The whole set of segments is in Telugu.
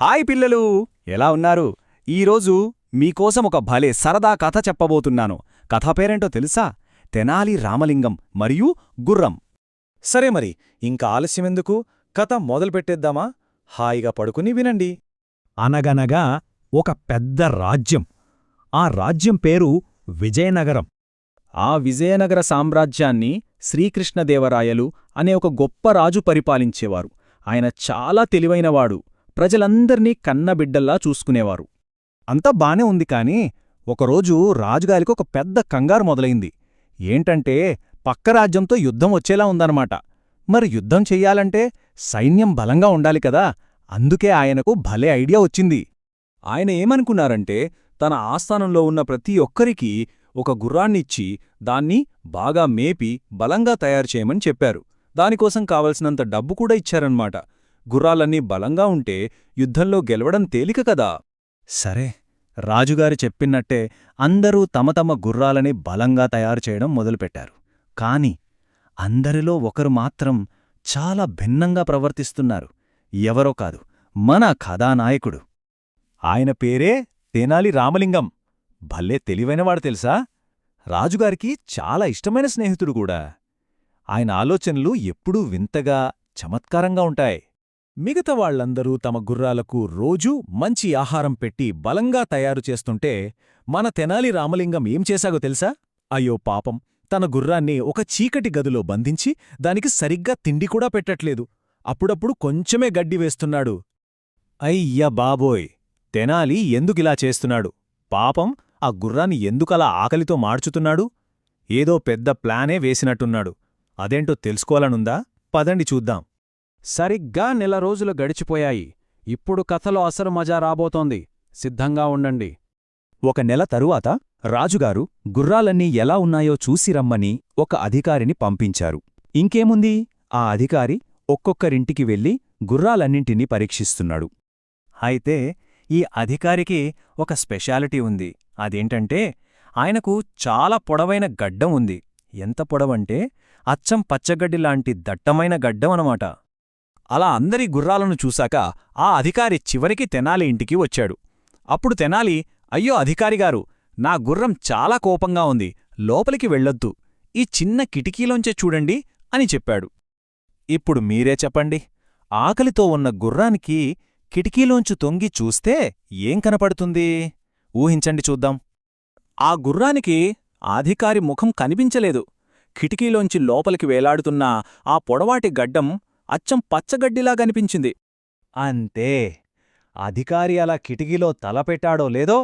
హాయ్ పిల్లలు! ఎలా ఉన్నారు? ఈరోజు మీకోసం ఒక భలే సరదా కథ చెప్పబోతున్నాను. కథ పేరేంటో తెలుసా? తెనాలి రామలింగం మరియు గుర్రం. సరే మరి ఇంకా ఆలస్యమెందుకు కథ మొదలుపెట్టేద్దామా హాయిగా పడుకుని వినండి. అనగనగా ఒక పెద్ద రాజ్యం. ఆ రాజ్యం పేరు విజయనగరం. ఆ విజయనగర సామ్రాజ్యాన్ని శ్రీకృష్ణదేవరాయలు అనే ఒక గొప్ప రాజు పరిపాలించేవారు. ఆయన చాలా తెలివైనవాడు. ప్రజలందర్నీ కన్నబిడ్డల్లా చూసుకునేవారు. అంతా బానే ఉంది కాని ఒకరోజు రాజుగారికి ఒక పెద్ద కంగారు మొదలైంది. ఏంటంటే పక్క రాజ్యంతో యుద్ధం వచ్చేలా ఉందన్నమాట. మరి యుద్ధం చెయ్యాలంటే సైన్యం బలంగా ఉండాలి కదా అందుకే ఆయనకు భలే ఐడియా వచ్చింది. ఆయన ఏమనుకున్నారంటే తన ఆస్థానంలో ఉన్న ప్రతి ఒక్కరికీ ఒక గుర్రాన్నిచ్చి దాన్ని బాగా మేపి బలంగా తయారు చేయమని చెప్పారు. దానికోసం కావలసినంత డబ్బు కూడా ఇచ్చారన్నమాట. గుర్రాలన్నీ బలంగా ఉంటే యుద్ధంలో గెలవడం తేలిక కదా? సరే రాజుగారి చెప్పినట్టే అందరూ తమ తమ గుర్రాలని బలంగా తయారు చేయడం మొదలుపెట్టారు. కాని అందరిలో ఒకరు మాత్రం చాలా భిన్నంగా ప్రవర్తిస్తున్నారు. ఎవరో కాదు మన కథానాయకుడు. ఆయన పేరే తెనాలి రామలింగం. భలే తెలివైనవాడు తెలుసా? రాజుగారికి చాలా ఇష్టమైన స్నేహితుడు కూడా. ఆయన ఆలోచనలు ఎప్పుడూ వింతగా చమత్కారంగా ఉంటాయి. మిగతా వాళ్ళందరూ తమ గుర్రాలకు రోజూ మంచి ఆహారం పెట్టి బలంగా తయారు చేస్తుంటే మన తెనాలి రామలింగం ఏం చేశాగో తెలుసా? అయ్యో పాపం తన గుర్రాన్ని ఒక చీకటి గదిలో బంధించి దానికి సరిగ్గా తిండి కూడా పెట్టట్లేదు. అప్పుడప్పుడు కొంచెమే గడ్డి వేస్తున్నాడు. అయ్య బాబోయ్! తెనాలి ఎందుకిలా చేస్తున్నాడు? పాపం ఆ గుర్రాన్ని ఎందుకలా ఆకలితో మార్చుతున్నాడు? ఏదో పెద్ద ప్లానే వేసినట్టున్నాడు. అదేంటో తెలుసుకోవాలనుందా? పదండి చూద్దాం. సరిగ్గా నెల రోజులు గడిచిపోయాయి. ఇప్పుడు కథలో అసలు మజా రాబోతోంది. సిద్ధంగా ఉండండి. ఒక నెల తరువాత రాజుగారు గుర్రాలన్నీ ఎలా ఉన్నాయో చూసి రమ్మని ఒక అధికారిని పంపించారు. ఇంకేముంది? ఆ అధికారి ఒక్కొక్కరింటికి వెళ్ళి గుర్రాలన్నింటినీ పరీక్షిస్తున్నాడు. అయితే ఈ అధికారికి ఒక స్పెషాలిటీ ఉంది. అదేంటంటే ఆయనకు చాలా పొడవైన గడ్డం ఉంది. ఎంత పొడవంటే అచ్చం పచ్చగడ్డిలాంటి దట్టమైన గడ్డం అనమాట అలా అందరి గుర్రాలను చూశాక ఆ అధికారి చివరికి తెనాలి ఇంటికి వచ్చాడు. అప్పుడు తెనాలి అయ్యో అధికారిగారు నా గుర్రం చాలా కోపంగా ఉంది లోపలికి వెళ్ళొద్దు ఈ చిన్న కిటికీలోంచే చూడండి అని చెప్పాడు. ఇప్పుడు మీరే చెప్పండి ఆకలితో ఉన్న గుర్రానికి కిటికీలోంచు తొంగి చూస్తే ఏం కనపడుతుంది? ఊహించండి చూద్దాం. ఆ గుర్రానికి ఆధికారి ముఖం కనిపించలేదు. కిటికీలోంచి లోపలికి వేలాడుతున్న ఆ పొడవాటి గడ్డం అచ్చం పచ్చగడ్డిలా కనిపించింది అంతే. అధికారి అలా కిటికీలో తలపెట్టాడో లేదో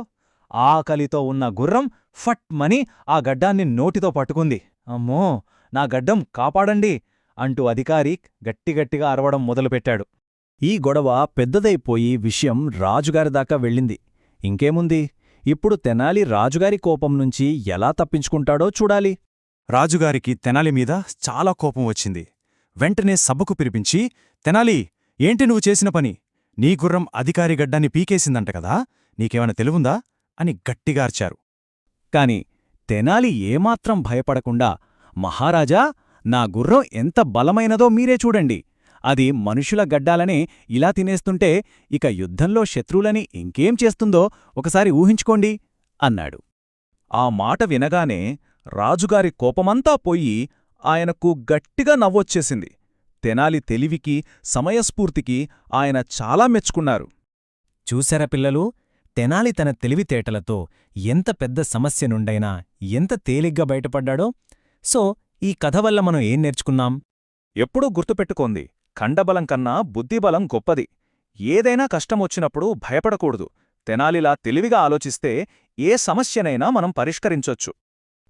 ఆకలితో ఉన్న గుర్రం ఫట్మని ఆ గడ్డాన్ని నోటితో పట్టుకుంది. అమ్మో నా గడ్డం కాపాడండి అంటూ అధికారి గట్టిగట్టిగా అరవడం మొదలుపెట్టాడు. ఈ గొడవ పెద్దదైపోయి విషయం రాజుగారి దాకా వెళ్ళింది. ఇంకేముంది? ఇప్పుడు తెనాలి రాజుగారి కోపం నుంచి ఎలా తప్పించుకుంటాడో చూడాలి. రాజుగారికి తెనాలి మీద చాలా కోపం వచ్చింది. వెంటనే సభకు పిలిపించి తెనాలి ఏంటి నువ్వు చేసిన పని? నీ గుర్రం అధికారి గడ్డాన్ని పీకేసిందంట కదా నీకేమైనా తెలివుందా? అని గట్టిగార్చారు కాని తెనాలి ఏమాత్రం భయపడకుండా మహారాజా నా గుర్రం ఎంత బలమైనదో మీరే చూడండి. అది మనుషుల గడ్డాలనే ఇలా తినేస్తుంటే ఇక యుద్ధంలో శత్రువులని ఇంకేం చేస్తుందో ఒకసారి ఊహించుకోండి అన్నాడు. ఆ మాట వినగానే రాజుగారి కోపమంతా పోయి ఆయనకు గట్టిగా నవ్వొచ్చేసింది. తెనాలి తెలివికి సమయస్ఫూర్తికి ఆయన చాలా మెచ్చుకున్నారు. చూశారా పిల్లలు? తెనాలి తన తెలివితేటలతో ఎంత పెద్ద సమస్య నుండైనా ఎంత తేలిగ్గా బయటపడ్డాడో? సో ఈ కథ వల్ల మనం ఏం నేర్చుకున్నాం? ఎప్పుడూ గుర్తుపెట్టుకోంది ఖండబలం కన్నా బుద్ధిబలం గొప్పది. ఏదైనా కష్టమొచ్చినప్పుడు భయపడకూడదు. తెనాలిలా తెలివిగా ఆలోచిస్తే ఏ సమస్యనైనా మనం పరిష్కరించొచ్చు.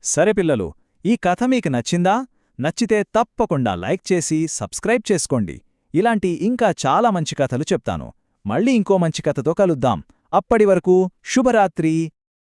సరే పిల్లలు ఈ కథ మీకు నచ్చిందా? నచ్చితే తప్పకుండా లైక్ చేసి సబ్స్క్రైబ్ చేసుకోండి. ఇలాంటి ఇంకా చాలా మంచి కథలు చెప్తాను. మళ్ళీ ఇంకో మంచి కథతో కలుద్దాం. అప్పటి వరకు శుభరాత్రి.